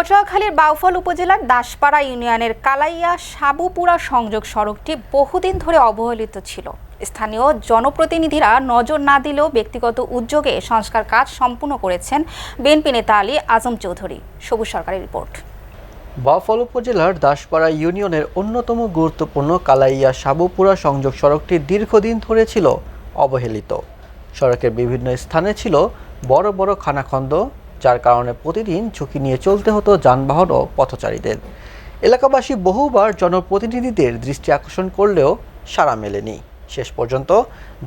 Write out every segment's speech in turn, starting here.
পটুয়াখালীর বাউফল উপজেলার দাসপাড়া ইউনিয়নের কালাইয়া সাবুপুরা সংযোগ সড়কটি বহুদিন ধরে অবহেলিত ছিল। স্থানীয় জনপ্রতিনিধিরা নজর না দিলেও ব্যক্তিগত উদ্যোগে সংস্কার কাজ সম্পূর্ণ করেছেন বিএনপি নেতা আলী আজম চৌধুরী। সবুজ সরকারের রিপোর্ট। বাউফল উপজেলার দাসপাড়া ইউনিয়নের অন্যতম গুরুত্বপূর্ণ কালাইয়া সাবুপুরা সংযোগ সড়কটি দীর্ঘদিন ধরে ছিল অবহেলিত। সড়কের বিভিন্ন স্থানে ছিল বড় বড় খানাখন্দ যার কারণে প্রতিদিন ঝুঁকি নিয়ে চলতে হতো যানবাহন ও পথচারীদের। এলাকাবাসী বহুবার জনপ্রতিনিধিদের দৃষ্টি আকর্ষণ করলেও সাড়া মেলেনি। শেষ পর্যন্ত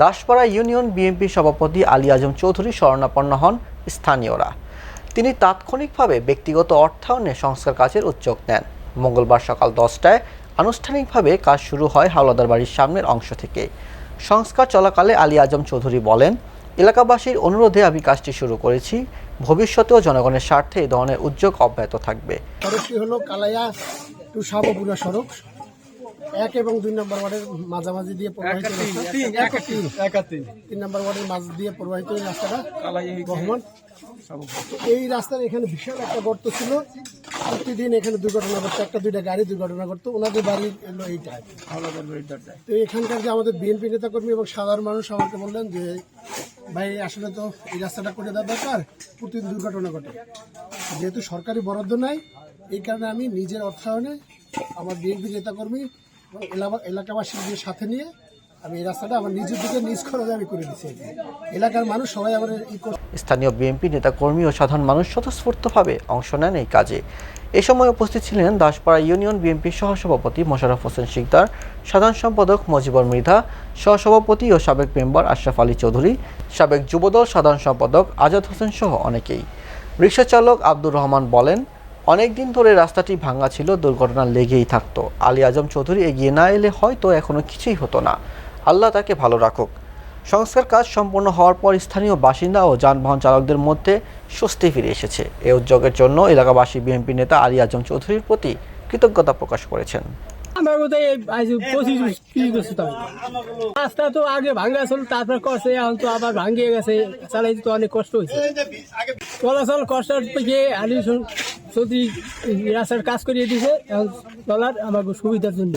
দাসপাড়া ইউনিয়ন বিএনপি সভাপতি আলী আজম চৌধুরী শরণাপন্ন হন স্থানীয়রা। তিনি তাৎক্ষণিকভাবে ব্যক্তিগত অর্থায়নে সংস্কার কাজের উদ্যোগ নেন। মঙ্গলবার সকাল দশটায় আনুষ্ঠানিকভাবে কাজ শুরু হয় হাওলাদার বাড়ির সামনের অংশ থেকে। সংস্কার চলাকালে আলী আজম চৌধুরী বলেন এলাকাবাসীর অনুরোধে আমি কাজটি শুরু করেছি। ভবিষ্যতেও জনগণের স্বার্থে এই ধরনের উদ্যোগ অব্যাহত থাকবে। সড়কটি হলো কালাইয়া টু সাবপুরা সড়ক। এক এবং দুই নম্বর ওয়ার্ডের মাঝামাঝি দিয়ে প্রবাহিত তিন নম্বর ওয়ার্ডের মাঝ দিয়ে প্রবাহিত এই রাস্তাটা বহমান এই রাস্তার এখানে বিশাল একটা গর্ত ছিল। প্রতিদিন এখানে দুর্ঘটনা ঘটতো একটা দুইটা গাড়ি দুর্ঘটনা ঘটতো। ওনাদের বাড়ি হলো এইটা। তো এখানকার যে আমাদের বিএনপি নেতাকর্মী এবং সাধারণ মানুষ আমাকে বললেন যে ভাই, আসলে তো এই রাস্তাটা করে দেওয়া দরকার প্রতিদিন দুর্ঘটনা ঘটে। যেহেতু সরকারি বরাদ্দ নাই, এই কারণে আমি নিজের অর্থায়নে আমার বিএনপি নেতাকর্মী এলাকাবাসীদের সাথে নিয়ে আমি এই রাস্তাটা আমার নিজের দিকে নিজ খরচে আমি করে দিচ্ছি। এলাকার মানুষ সবাই আমার স্থানীয় বিএনপি নেতাকর্মী ও সাধারণ মানুষ স্বতঃস্ফূর্তভাবে অংশ নেন এই কাজে। এ সময় উপস্থিত ছিলেন দাসপাড়া ইউনিয়ন বিএনপির সহসভাপতি মোশাররফ হোসেন শিকদার, সাধারণ সম্পাদক মজিবর মৃধা, সহসভাপতি ও সাবেক মেম্বার আশরাফ আলী চৌধুরী, সাবেক যুবদল সাধারণ সম্পাদক আজাদ হোসেন সহ অনেকেই। রিক্সা চালক আব্দুর রহমান বলেন, অনেক দিন ধরে রাস্তাটি ভাঙা ছিল, দুর্ঘটনা লেগেই থাকতো। আলী আজম চৌধুরী এগিয়ে না এলে হয়তো এখনও কিছুই হতো না। আল্লাহ তাকে ভালো রাখুক। সংস্কার কাজ সম্পন্ন হওয়ার পর স্থানীয় বাসিন্দা ও যানবাহন চালকদের মধ্যে স্বস্তি ফিরে এসেছে। এ উদ্যোগের জন্য এলাকাবাসী বিএনপি নেতা আলী আজম চৌধুরীর প্রতি কৃতজ্ঞতা প্রকাশ করেছেন। আমার তাও। রাস্তা তো আগে ভাঙ্গা ছিল, তারপর করছে এখন তো আবার ভাঙ্গিয়ে গেছে, চালাইতে তো অনেক কষ্ট হয়েছে। চলাচল কষ্ট থেকে আলী চৌধুরী রাস্তার কাজ করিয়ে দিয়েছে, এখন চলার আমার সুবিধার জন্য।